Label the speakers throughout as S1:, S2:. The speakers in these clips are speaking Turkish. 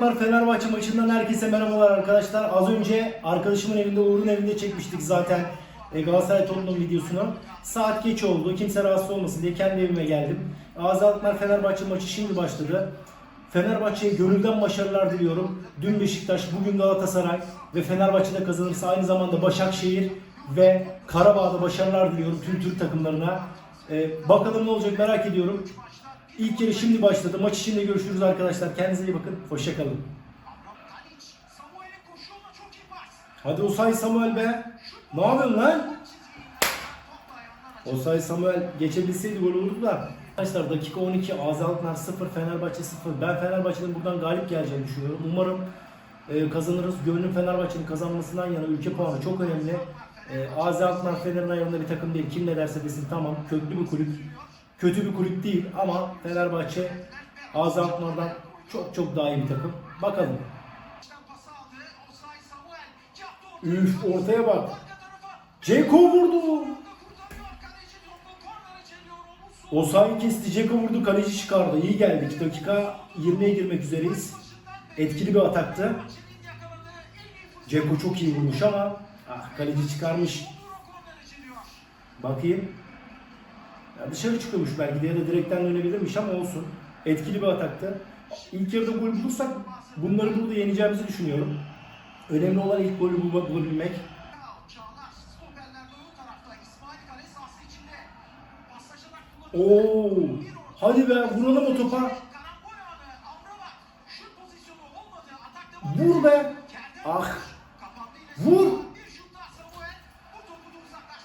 S1: Alkmaar Fenerbahçe maçından herkese merhabalar arkadaşlar. Az önce arkadaşımın evinde Uğur'un evinde çekmiştik zaten e, Galatasaray Tottenham videosunu. Saat geç oldu. Kimse rahatsız olmasın diye kendi evime geldim. Ağzı Alkmaar Fenerbahçe maçı şimdi başladı. Fenerbahçe'ye gönülden başarılar diliyorum. Dün Beşiktaş, bugün Galatasaray ve Fenerbahçe'de kazanırsa aynı zamanda Başakşehir ve Karabağ'da başarılar diliyorum tüm Türk takımlarına. E, bakalım ne olacak merak ediyorum. İlk yarı şimdi başladı. Maç içinde görüşürüz arkadaşlar. Kendinize iyi bakın. Hoşçakalın. Hadi Osay Samuel be. Ne yapıyorsun lan? Osay Samuel geçebilseydi gol olurdu da. Arkadaşlar dakika 12 Azi Alkmaar 0 Fenerbahçe 0. Ben Fenerbahçe'nin buradan galip geleceğini düşünüyorum. Umarım e, kazanırız. Gönlüm Fenerbahçe'nin kazanmasından yana ülke puanı çok önemli. E, Azi Alkmaar Fener'in ayarında bir takım değil. Kim ne derse desin tamam. Köklü bir kulüp. Kötü bir kulüp değil ama Fenerbahçe Azi Alkmaar'dan çok çok daha iyi bir takım. Bakalım. Üf ortaya bak. Ceko vurdu. Osayi kesti, Ceko vurdu, kaleci çıkardı. İyi geldik. Dakika 20'ye girmek üzereyiz. Etkili bir ataktı. Ceko çok iyi vurmuş ama ah, kaleci çıkarmış. Bakayım. Ya dışarı çıkıyormuş belki de ya da direkten dönebilirmiş ama olsun. Etkili bir ataktı. İlk yarıda gol bulursak bunları burada yeneceğimizi düşünüyorum. Önemli olan ilk golü bul- bulabilmek. Oo, hadi be vuralım o topa. Vur be. Ah. Vur.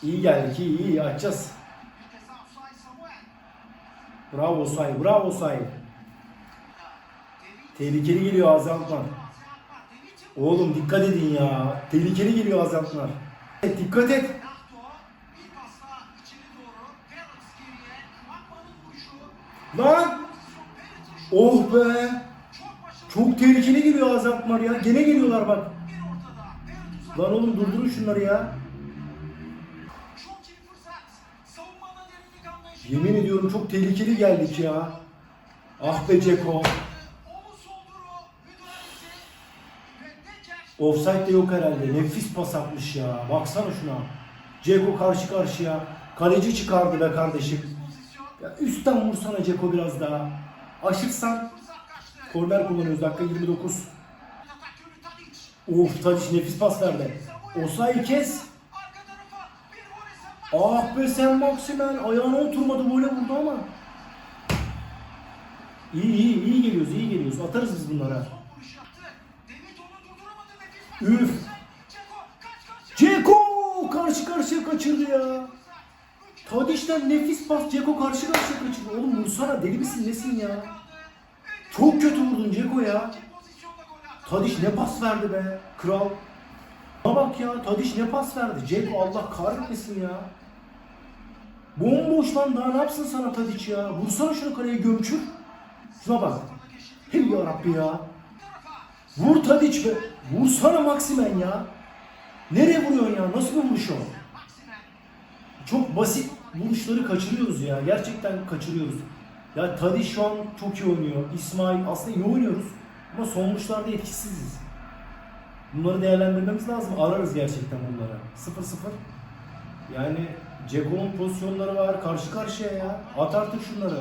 S1: İyi geldik iyi iyi açacağız. Bravo Say, bravo Say. Tehlikeli geliyor Azaltman. Oğlum dikkat edin ya. Tehlikeli geliyor Azaltman. Evet, dikkat et. Lan! Oh be! Çok tehlikeli geliyor Azaltman ya. Gene geliyorlar bak. Lan oğlum durdurun şunları ya. Yemin ediyorum çok tehlikeli geldik ya. Ah be Ceko. Offside de yok herhalde. Nefis pas atmış ya. Baksana şuna. Ceko karşı karşıya. Kaleci çıkardı be kardeşim. Ya üstten vursana Ceko biraz daha. Aşırsan. Korner kullanıyoruz dakika 29. Of Tadiç nefis pas verdi. Osayi kes. Ah be sen Maksimen ayağına oturmadı böyle vurdu ama. İyi iyi iyi geliyoruz iyi geliyoruz atarız biz bunlara. Üf. Ceko karşı karşıya kaçırdı ya. Tadiş'ten nefis pas Ceko karşı karşıya kaçırdı. Oğlum vursana deli misin nesin ya? Çok kötü vurdun Ceko ya. Tadiş ne pas verdi be kral. Bak ya Tadiş ne pas verdi. Ceko Allah kahretmesin ya. Bomboş lan daha ne yapsın sana Tadiç ya. Vursana şunu kaleye gömçür. Şuna bak. Hey ya Rabbi ya. Vur Tadiç be. Vursana Maksimen ya. Nereye vuruyorsun ya? Nasıl bir vuruş o? Çok basit vuruşları kaçırıyoruz ya. Gerçekten kaçırıyoruz. Ya Tadiç şu an çok iyi oynuyor. İsmail aslında iyi oynuyoruz. Ama son vuruşlarda etkisiziz. Bunları değerlendirmemiz lazım. Ararız gerçekten bunları. 0-0. Yani Ceko'nun pozisyonları var. Karşı karşıya ya. At artık şunları.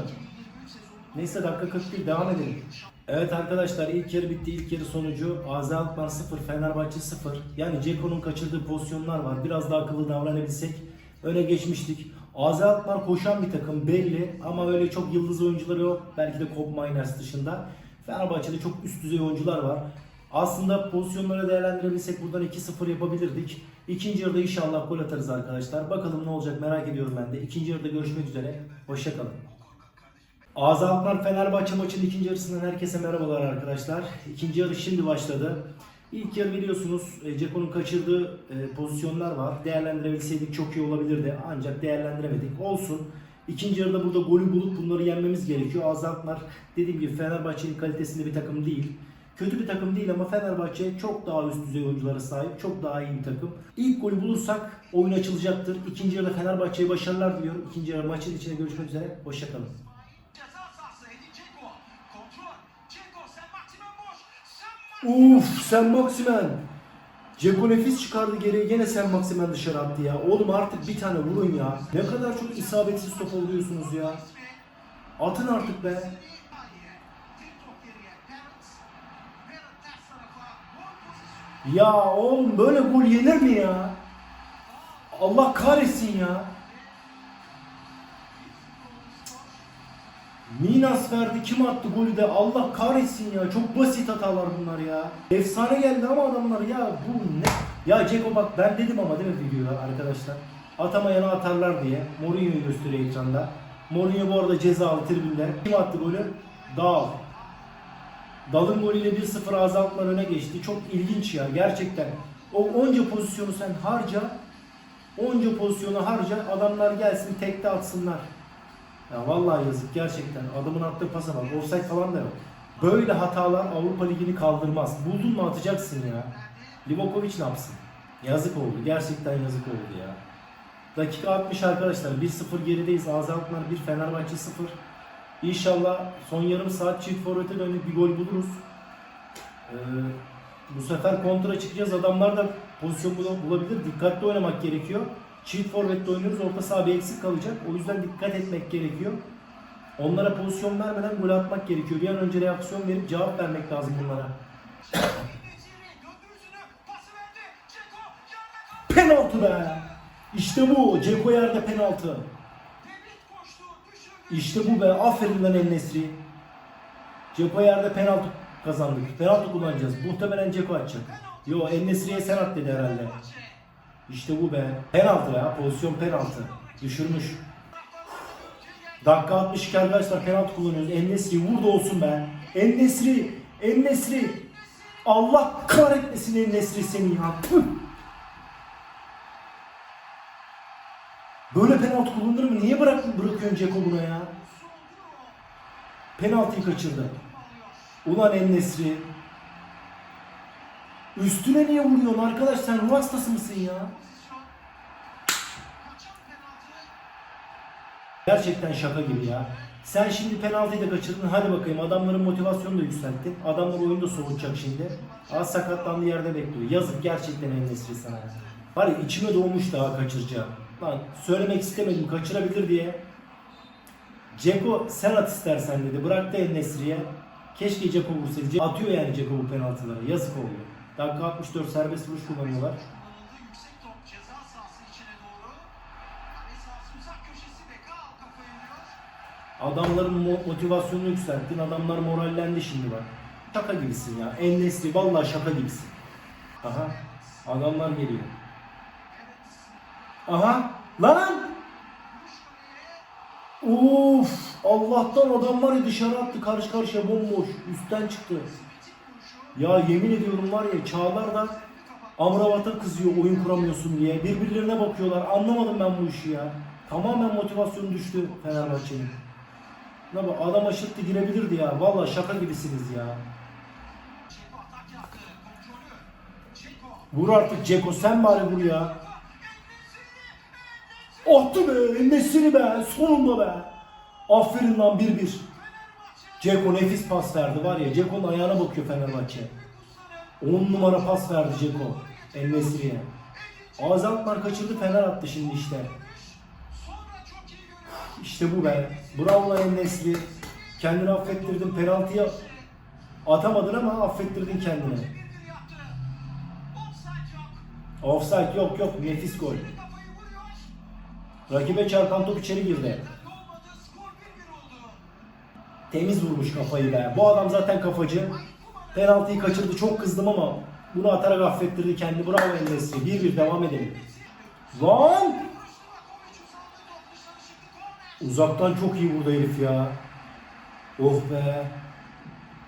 S1: Neyse dakika 41 devam edelim. Evet arkadaşlar ilk yarı bitti. İlk yarı sonucu Azi Alkmaar 0, Fenerbahçe 0. Yani Ceko'nun kaçırdığı pozisyonlar var. Biraz daha akıllı davranabilsek öne geçmiştik. Azi Alkmaar koşan bir takım belli ama öyle çok yıldız oyuncuları yok. Belki de Kob Miners dışında. Fenerbahçe'de çok üst düzey oyuncular var. Aslında pozisyonları değerlendirebilsek buradan 2-0 yapabilirdik. İkinci yarıda inşallah gol atarız arkadaşlar. Bakalım ne olacak merak ediyorum ben de. İkinci yarıda görüşmek üzere. Hoşçakalın. Ağzı Alkmaar Fenerbahçe maçının ikinci yarısından herkese merhabalar arkadaşlar. İkinci yarı şimdi başladı. İlk yarı biliyorsunuz e, Ceko'nun kaçırdığı e, pozisyonlar var. Değerlendirebilseydik çok iyi olabilirdi. Ancak değerlendiremedik. Olsun. İkinci yarıda burada golü bulup bunları yenmemiz gerekiyor. Ağzı Alkmaar dediğim gibi Fenerbahçe'nin kalitesinde bir takım değil. Kötü bir takım değil ama Fenerbahçe çok daha üst düzey oyunculara sahip. Çok daha iyi bir takım. İlk golü bulursak oyun açılacaktır. İkinci yarıda Fenerbahçe'ye başarılar diliyorum. İkinci yarı maçın içine görüşmek üzere. Hoşçakalın. Uf sen Maksimen. Ceko nefis çıkardı geriye gene sen Maksimen dışarı attı ya. Oğlum artık bir tane vurun ya. Ne kadar çok isabetsiz top oluyorsunuz ya. Atın artık be. Ya oğlum böyle gol yenir mi ya? Allah kahretsin ya. Minas verdi kim attı golü de Allah kahretsin ya çok basit hatalar bunlar ya. Efsane geldi ama adamlar ya bu ne? Ya Ceko bak ben dedim ama değil mi videoda arkadaşlar? Atamayana atarlar diye. Mourinho'yu gösteriyor ekranda. Mourinho bu arada cezalı tribünde. Kim attı golü? Dal. Dalın golüyle 1-0 azaltmalar öne geçti. Çok ilginç ya gerçekten. O onca pozisyonu sen harca. Onca pozisyonu harca. Adamlar gelsin tekte atsınlar. Ya vallahi yazık gerçekten. Adamın attığı pasa bak. Offside falan da yok. Böyle hatalar Avrupa Ligi'ni kaldırmaz. Buldun mu atacaksın ya. Livakovic ne yapsın? Yazık oldu. Gerçekten yazık oldu ya. Dakika 60 arkadaşlar. 1-0 gerideyiz. Azaltlar 1 Fenerbahçe 0. İnşallah son yarım saat çift forvete dönüp bir gol buluruz. Ee, bu sefer kontra çıkacağız. Adamlar da pozisyon bul- bulabilir. Dikkatli oynamak gerekiyor. Çift forvette oynuyoruz. Orta saha bir eksik kalacak. O yüzden dikkat etmek gerekiyor. Onlara pozisyon vermeden gol atmak gerekiyor. Bir an önce reaksiyon verip cevap vermek lazım bunlara. Penaltı be! İşte bu. Ceko yerde penaltı. İşte bu be. Aferin lan El-Nesri. Ceko yerde penaltı kazandık. Penaltı kullanacağız. Muhtemelen Ceko atacak. Yo El-Nesri'ye sen at dedi herhalde. İşte bu be. Penaltı ya. Pozisyon penaltı. Düşürmüş. Dakika 62 arkadaşlar penaltı kullanıyoruz. En-Nesri vur da olsun be. En-Nesri. En-Nesri. Allah kahretmesin En-Nesri seni ya. Tüh. Böyle penaltı kullanılır mı? Niye bırak, bırakıyorsun Ceko buna ya? Penaltıyı kaçırdı. Ulan En-Nesri. Üstüne niye vuruyorsun arkadaş sen ruh hastası mısın ya? Gerçekten şaka gibi ya. Sen şimdi penaltıyı da kaçırdın. Hadi bakayım adamların motivasyonunu da yükselttin. Adamlar oyunu da soğutacak şimdi. Az sakatlandığı yerde bekliyor. Yazık gerçekten En-Nesyri sana. Var ya içime doğmuş daha kaçıracağım. Lan söylemek istemedim kaçırabilir diye. Ceko sen at istersen dedi. Bıraktı En-Nesyri'ye. Keşke Ceko vursaydı. Atıyor yani Ceko bu penaltıları. Yazık oldu. Dakika 64 serbest vuruş kullanıyorlar. Adamların mo- motivasyonunu yükselttin. Adamlar morallendi şimdi bak. Şaka gibisin ya. En nesli vallahi şaka gibisin. Aha. Adamlar geliyor. Aha. Lan! Uf! Allah'tan adam var ya dışarı attı. Karşı karşıya bomboş. Üstten çıktı. Ya yemin ediyorum var ya Çağlar da Amrabat'a kızıyor oyun kuramıyorsun diye. Birbirlerine bakıyorlar. Anlamadım ben bu işi ya. Tamamen motivasyonu düştü Fenerbahçe'nin. Ne bu adam aşırttı girebilirdi ya. Vallahi şaka gibisiniz ya. Vur artık Ceko sen bari vur ya. Attı be Nesini be sonunda be. Aferin lan 1-1. Ceko nefis pas verdi var ya Ceko'nun ayağına bakıyor Fenerbahçe. 10 numara pas verdi Ceko. El-Nesri'ye. Azaltmar kaçırdı Fener attı şimdi işte. İşte bu be. Bravo lan El-Nesri. Kendini affettirdin. Penaltıya atamadın ama affettirdin kendini. Offside yok yok. Nefis gol. Rakibe çarpan top içeri girdi. Temiz vurmuş kafayı be. Bu adam zaten kafacı. Penaltıyı kaçırdı. Çok kızdım ama bunu atarak affettirdi kendini. Bravo El-Nesri. 1-1 devam edelim. Lan! Uzaktan çok iyi vurdu herif ya. Oh be.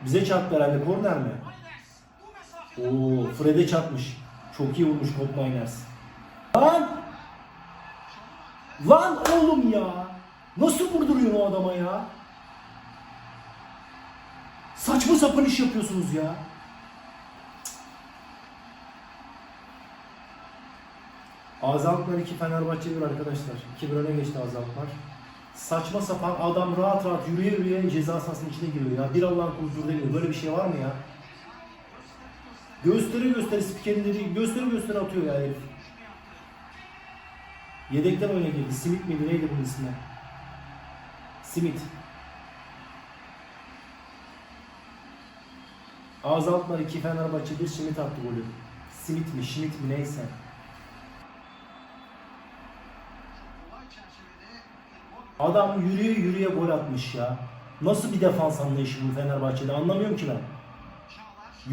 S1: Bize çarptı herhalde. Korner mi? Oo, Fred'e çarpmış. Çok iyi vurmuş Miners. Lan! Lan oğlum ya! Nasıl vurduruyorsun o adama ya? Saçma sapan iş yapıyorsunuz ya. Azaltlar 2 Fenerbahçe 1 arkadaşlar. 2 bir öne geçti Azaltlar. Saçma sapan adam rahat rahat yürüye yürüye ceza sahasının içine giriyor ya. Bir Allah'ın kulu giriyor. Böyle bir şey var mı ya? Gösteri gösteri spikerin gösteri gösteri atıyor ya herif. Yedekten oyuna girdi. Simit miydi neydi bunun ismi? Simit. Azaltma 2 Fenerbahçe 1 Simit attı golü. Simit mi Şimit mi neyse. Adam yürüye yürüye gol atmış ya. Nasıl bir defans anlayışı bu Fenerbahçe'de anlamıyorum ki ben.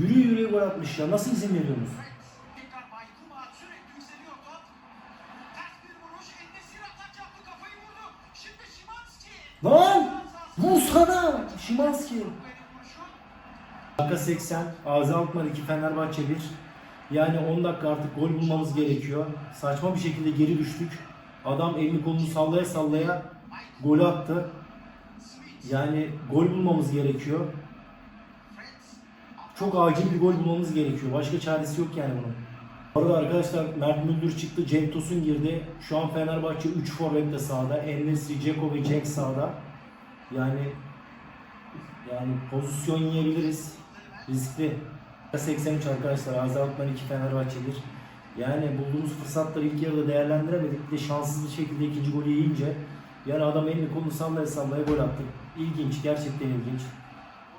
S1: Yürüye yürüye gol atmış ya. Nasıl izin veriyorsunuz?
S2: Şimanski.
S1: Lan! Vursana! Şimanski.
S2: Benim vuruşu.
S1: Dakika 80. Ağzı Alkmaar 2 Fenerbahçe 1. Yani 10 dakika artık gol bulmamız gerekiyor. Saçma bir şekilde geri düştük. Adam elini kolunu sallaya sallaya gol attı. Yani gol bulmamız gerekiyor. Çok acil bir gol bulmamız gerekiyor. Başka çaresi yok yani bunun. Bu arada arkadaşlar Mert Müldür çıktı, Cenk Tosun girdi. Şu an Fenerbahçe 3 forvet de sahada. Enesri, Ceko ve Cenk sahada. Yani yani pozisyon yiyebiliriz. Riskli. 83 arkadaşlar. Azi Altman 2 Fenerbahçe 1. Yani bulduğumuz fırsatları ilk yarıda değerlendiremedik. De şanssız bir şekilde ikinci golü yiyince yani adam elini kolunu sallaya sallaya gol attı. İlginç. Gerçekten ilginç.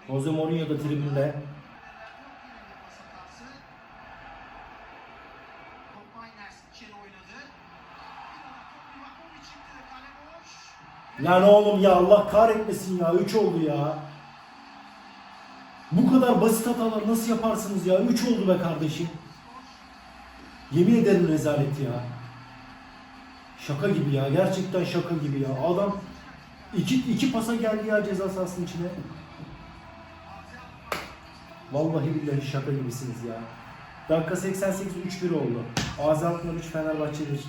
S1: Jose Mourinho da tribünde.
S2: Top Miners içeri oynadı. Bir daha top Livakovic çıktı. Kale boş.
S1: Lan oğlum ya Allah kahretmesin ya 3 oldu ya. Bu kadar basit hatalar nasıl yaparsınız ya? 3 oldu be kardeşim. Yemin ederim rezalet ya. Şaka gibi ya. Gerçekten şaka gibi ya. Adam iki, iki pasa geldi ya ceza sahasının içine. Vallahi billahi şaka gibisiniz ya. Dakika 88 3-1 oldu. Altından 3 Fenerbahçe 1.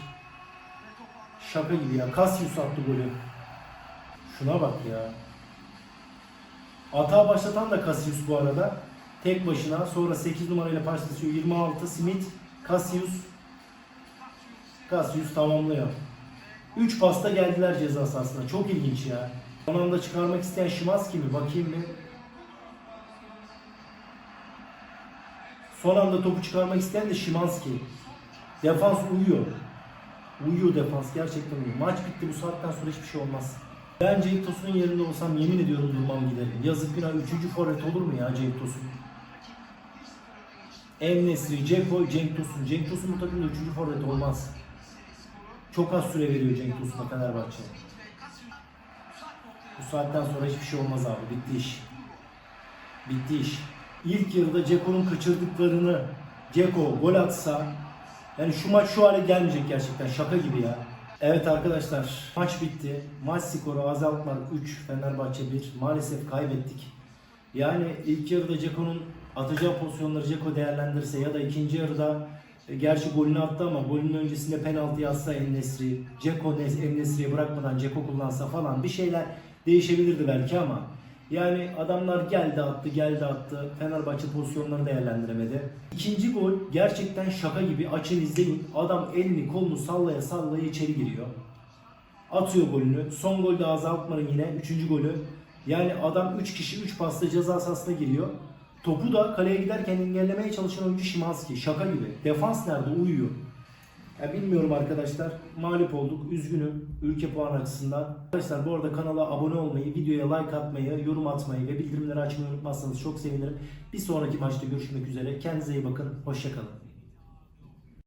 S1: Şaka gibi ya. Cassius attı golü. Şuna bak ya. Atağı başlatan da Cassius bu arada. Tek başına. Sonra 8 numarayla başlatıyor. 26 Smith, Cassius. Cassius tamamlıyor. 3 pasta geldiler ceza sahasına. Çok ilginç ya. Son anda çıkarmak isteyen Şimanski mi? Bakayım bir. Son anda topu çıkarmak isteyen de Şimanski. Defans uyuyor. Uyuyor defans gerçekten uyuyor. Maç bitti bu saatten sonra hiçbir şey olmaz. Ben Cenk Tosun'un yerinde olsam yemin ediyorum durmam giderim. Yazık günah 3. forvet olur mu ya Cenk Tosun? Emnesri, Ceko, Cenk Tosun. Cenk Tosun bu takımda 3. forvet olmaz. Çok az süre veriyor Cenk Tosun'a Fenerbahçe. Bu saatten sonra hiçbir şey olmaz abi. Bitti iş. Bitti iş. İlk yarıda Ceko'nun kaçırdıklarını Ceko gol atsa yani şu maç şu hale gelmeyecek gerçekten. Şaka gibi ya. Evet arkadaşlar maç bitti. Maç skoru azaltmak 3 Fenerbahçe 1. Maalesef kaybettik. Yani ilk yarıda Ceko'nun atacağı pozisyonları Ceko değerlendirse ya da ikinci yarıda e, gerçi golünü attı ama golünün öncesinde penaltı yazsa En-Nesri, Ceko En-Nesri'ye bırakmadan Ceko kullansa falan bir şeyler değişebilirdi belki ama yani adamlar geldi attı geldi attı Fenerbahçe pozisyonlarını değerlendiremedi. İkinci gol gerçekten şaka gibi açın izleyin. Adam elini kolunu sallaya sallaya içeri giriyor. Atıyor golünü. Son golde Azza Alkmaar'ın yine 3. golü. Yani adam 3 kişi 3 pasta ceza sahasına giriyor. Topu da kaleye giderken engellemeye çalışan oyuncu Şimanski. Şaka gibi. Defans nerede? Uyuyor. Ya bilmiyorum arkadaşlar. Mağlup olduk. Üzgünüm. Ülke puan açısından. Arkadaşlar bu arada kanala abone olmayı, videoya like atmayı, yorum atmayı ve bildirimleri açmayı unutmazsanız çok sevinirim. Bir sonraki maçta görüşmek üzere. Kendinize iyi bakın. Hoşçakalın.